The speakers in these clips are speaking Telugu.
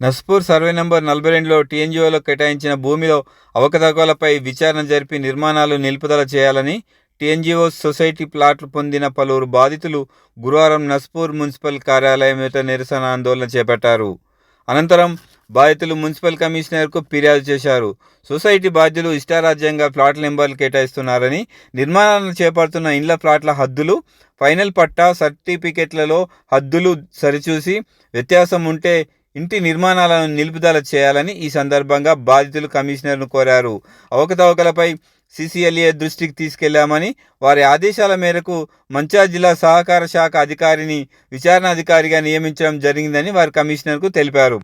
నస్పూర్ సర్వే నంబర్ నలభై రెండులో టీఎన్జిఓలో కేటాయించిన భూమిలో అవకతవకలపై విచారణ జరిపి నిర్మాణాలు నిలుపుదల చేయాలని టీఎన్జిఓ సొసైటీ ప్లాట్లు పొందిన పలువురు బాధితులు గురువారం నస్పూర్ మున్సిపల్ కార్యాలయం ఎదుట నిరసన ఆందోళన చేపట్టారు. అనంతరం బాధితులు మున్సిపల్ కమిషనర్కు ఫిర్యాదు చేశారు. సొసైటీ బాధ్యులు ఇష్టారాజ్యంగా ప్లాట్ల నెంబర్లు కేటాయిస్తున్నారని నిర్మాణాలను చేపడుతున్న ఇండ్ల ప్లాట్ల హద్దులు ఫైనల్ పట్టా సర్టిఫికెట్లలో హద్దులు సరిచూసి వ్యత్యాసం ఉంటే ఇంటి నిర్మాణాలను నిలుపుదల చేయాలని ఈ సందర్భంగా బాధితులు కమిషనర్ను కోరారు. అవకతవకలపై సిసిఎల్ఏ దృష్టికి తీసుకెళ్ళామని వారి ఆదేశాల మేరకు మంచా జిల్లా సహకార శాఖ అధికారిని విచారణ అధికారిగా నియమించడం జరిగిందని వారు కమిషనర్కు తెలిపారు.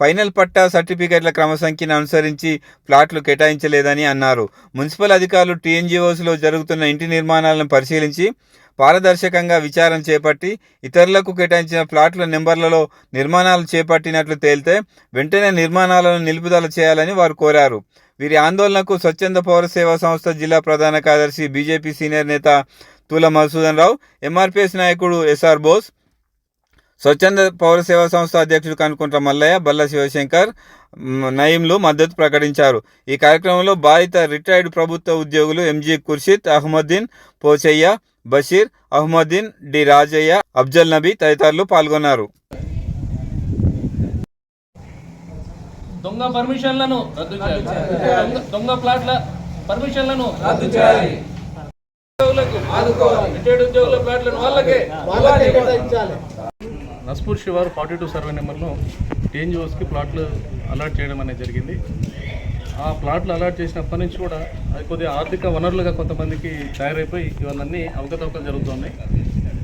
ఫైనల్ పట్టా సర్టిఫికెట్ల క్రమసంఖ్యను అనుసరించి ప్లాట్లు కేటాయించలేదని అన్నారు. మున్సిపల్ అధికారులు టీఎన్జిఓస్లో జరుగుతున్న ఇంటి నిర్మాణాలను పరిశీలించి పారదర్శకంగా విచారణ చేపట్టి ఇతరులకు కేటాయించిన ప్లాట్ల నెంబర్లలో నిర్మాణాలు చేపట్టినట్లు తేలితే వెంటనే నిర్మాణాలను నిలుపుదల చేయాలని వారు కోరారు. వీరి ఆందోళనకు స్వచ్ఛంద పౌర సేవా సంస్థ జిల్లా ప్రధాన కార్యదర్శి బీజేపీ సీనియర్ నేత తూల మధుసూదన్ రావు ఎంఆర్పిఎస్ నాయకుడు ఎస్ఆర్ బోస్ స్వచ్ఛంద పౌర సేవా సంస్థ అధ్యక్షుడు కనుకుంట మల్లయ్య బల్ల శివశంకర్ నయీంలు మద్దతు ప్రకటించారు. ఈ కార్యక్రమంలో బాధిత రిటైర్డ్ ప్రభుత్వ ఉద్యోగులు ఎంజీ ఖుర్షిద్ అహ్మద్దీన్ పోచయ్య బషీర్ అహ్మద్దీన్ డి రాజయ్య అఫ్జల్ నబీ తదితరులు పాల్గొన్నారు. దొంగ పర్మిషన్లను దొంగ- దొంగ ప్లాట్ల పర్మిషన్లను రద్దు చేయాలి. ఉద్యోగులకు ఆదుకోవాలి. రిటైర్డ్ ఉద్యోగుల ప్లాట్లను వాళ్ళకే నస్పూర్ శివారు ఫార్టీ టూ సర్వే నెంబర్లో టీఎన్జిఓస్కి ప్లాట్లు అలాట్ చేయడం అనేది జరిగింది. ఆ ప్లాట్లు అలాట్ చేసినప్పటి నుంచి కూడా అది కొద్దిగా ఆర్థిక వనరులుగా కొంతమందికి తయారైపోయి ఇవన్నీ అవకతవకలు జరుగుతున్నాయి.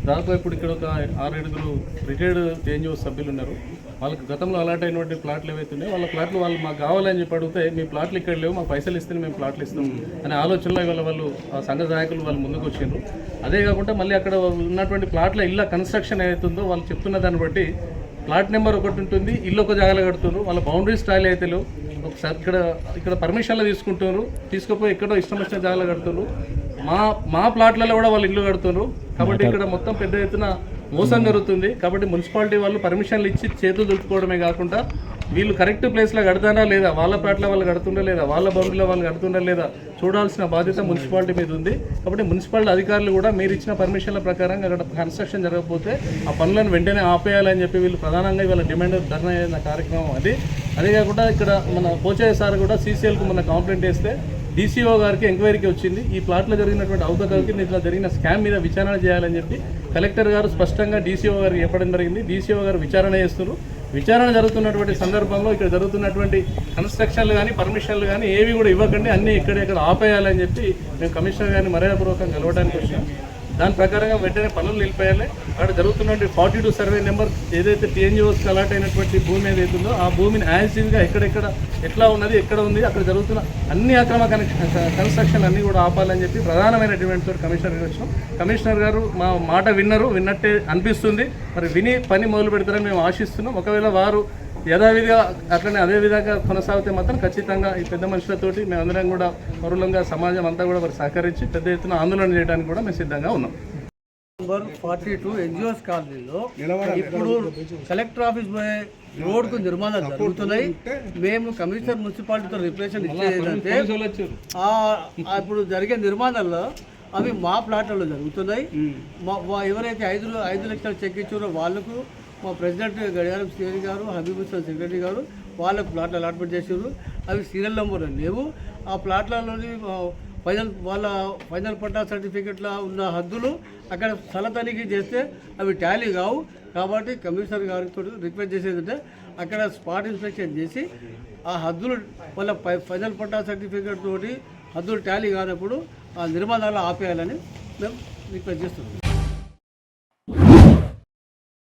దాదాపు ఇప్పుడు ఇక్కడ ఒక ఆరు ఏడుగురు రిటైర్డ్ టీఎన్జిఓ సభ్యులు ఉన్నారు. వాళ్ళకి గతంలో అలాట్ అయినటువంటి ప్లాట్లు ఏవైతే ఉన్నాయో వాళ్ళ ప్లాట్లు వాళ్ళు మాకు కావాలని చెప్పి అడిగితే మీ ప్లాట్లు ఇక్కడ లేవు మాకు పైసలు ఇస్తే మేము ప్లాట్లు ఇస్తాం అనే ఆలోచనలో ఇవాళ వాళ్ళు ఆ సంఘ నాయకులు వాళ్ళు ముందుకు వచ్చిండ్రు. అదే కాకుండా మళ్ళీ అక్కడ ఉన్నటువంటి ప్లాట్ల ఇళ్ళ కన్స్ట్రక్షన్ ఏదైతుందో వాళ్ళు చెప్తున్న దాన్ని బట్టి ప్లాట్ నెంబర్ ఒకటి ఉంటుంది ఇల్లు ఒక జాగాలో కడుతున్నారు వాళ్ళ బౌండరీ స్టైల్ అయితే లేవు ఒకసారి ఇక్కడ ఇక్కడ పర్మిషన్లు తీసుకుంటున్నారు తీసుకుపోయి ఎక్కడో ఇష్టం వచ్చిన జాగాలో కడుతున్నారు మా మా ప్లాట్లలో కూడా వాళ్ళు ఇల్లు కడుతున్నారు కాబట్టి ఇక్కడ మొత్తం పెద్ద ఎత్తున మోసం జరుగుతుంది. కాబట్టి మున్సిపాలిటీ వాళ్ళు పర్మిషన్లు ఇచ్చి చేతులు దులుపుకోవడమే కాకుండా వీళ్ళు కరెక్ట్ ప్లేస్లో కడతానా లేదా? వాళ్ళ ప్లాట్లో వాళ్ళు కడుతుండే లేదా? వాళ్ళ బౌండరీలో వాళ్ళు కడుతుండే లేదా? చూడాల్సిన బాధ్యత మున్సిపాలిటీ మీద ఉంది. కాబట్టి మున్సిపాలిటీ అధికారులు కూడా మీరు ఇచ్చిన పర్మిషన్ల ప్రకారం అక్కడ కన్స్ట్రక్షన్ జరగకపోతే ఆ పనులను వెంటనే ఆపేయాలని చెప్పి వీళ్ళు ప్రధానంగా వీళ్ళ డిమాండ్ ధర్నా కార్యక్రమం అది. అదే కాకుండా ఇక్కడ మన పోచయ్య సార్ కూడా సీసీఎల్కు మన కంప్లైంట్ వేస్తే డీసీఓ గారికి ఎంక్వైరీకి వచ్చింది. ఈ ప్లాట్లో జరిగినటువంటి అవకతవకి ఇట్లా జరిగిన స్కామ్ మీద విచారణ చేయాలని చెప్పి కలెక్టర్ గారు స్పష్టంగా డీసీఓ గారు చెప్పడం జరిగింది. డీసీఓ గారు విచారణ చేస్తున్నారు. విచారణ జరుగుతున్నటువంటి సందర్భంలో ఇక్కడ జరుగుతున్నటువంటి కన్స్ట్రక్షన్లు కానీ పర్మిషన్లు కానీ ఏవి కూడా ఇవ్వకండి. అన్నీ ఇక్కడ ఇక్కడ ఆపేయాలని చెప్పి మేము కమిషనర్ గారిని మర్యాదపూర్వకంగా కలవడానికి వచ్చాము దాని ప్రకారంగా వెంటనే పనులు నిలిపేయాలి. అక్కడ జరుగుతున్నటువంటి ఫార్టీ టూ సర్వే నెంబర్ ఏదైతే టీఎన్జిఓస్కి అలాట్ అయినటువంటి భూమి ఏదైతుందో ఆ భూమిని యాజిటీవ్గా ఎక్కడెక్కడ ఎట్లా ఉన్నది ఎక్కడ ఉంది అక్కడ జరుగుతున్న అన్ని అక్రమ కన్స్ట్రక్షన్ అన్ని కూడా ఆపాలని చెప్పి ప్రధానమైన డిమాండ్ తోటి కమిషనర్ గారు వచ్చాం కమిషనర్ గారు మా మాట విన్నరు విన్నట్టే అనిపిస్తుంది. మరి విని పని మొదలు పెడతారని మేము ఆశిస్తున్నాం. ఒకవేళ వారు యథావిధిగా అట్లనే అదే విధంగా కొనసాగితే మాత్రం ఖచ్చితంగా ఈ పెద్ద మనుషులతోటి మేమందరం కూడా పరులంగా సమాజం అంతా కూడా వారు సహకరించి పెద్ద ఎత్తున ఆందోళన చేయడానికి కూడా మేము సిద్ధంగా ఉన్నాం. నంబర్ ఫార్టీ టూ ఎన్జిఓస్ కాలనీలో ఇప్పుడు కలెక్టర్ ఆఫీస్ పోయే రోడ్కు నిర్మాణాలు జరుగుతున్నాయి. మేము కమిషనర్ మున్సిపాలిటీతో రిప్రజెంట్ ఇచ్చేది ఏంటంటే ఆ ఆ ఇప్పుడు జరిగే నిర్మాణాల్లో అవి మా ప్లాట్లలో జరుగుతున్నాయి. ఎవరైతే ఐదు ఐదు లక్షలు చెక్ ఇచ్చారో వాళ్ళకు మా ప్రెసిడెంట్ గడియారం శ్రీహరి గారు హబీబ్ సెక్రటరీ గారు వాళ్ళకు ప్లాట్లు అలాట్మెంట్ చేసారు అవి సీరియల్ నెంబర్ లేవు ఆ ప్లాట్లలోని ఫైనల్ వాళ్ళ ఫైనల్ పట్టా సర్టిఫికెట్ల ఉన్న హద్దులు అక్కడ స్థల తనిఖీ చేస్తే అవి టాలీ కావు. కాబట్టి కమిషనర్ గారితో రిక్వెస్ట్ చేసేది అంటే అక్కడ స్పాట్ ఇన్స్పెక్షన్ చేసి ఆ హద్దులు వాళ్ళ ఫైనల్ పట్టా సర్టిఫికెట్ తోటి హద్దులు టాలీ కానప్పుడు ఆ నిర్మాణాలు ఆపేయాలని మేము రిక్వెస్ట్ చేస్తున్నాం.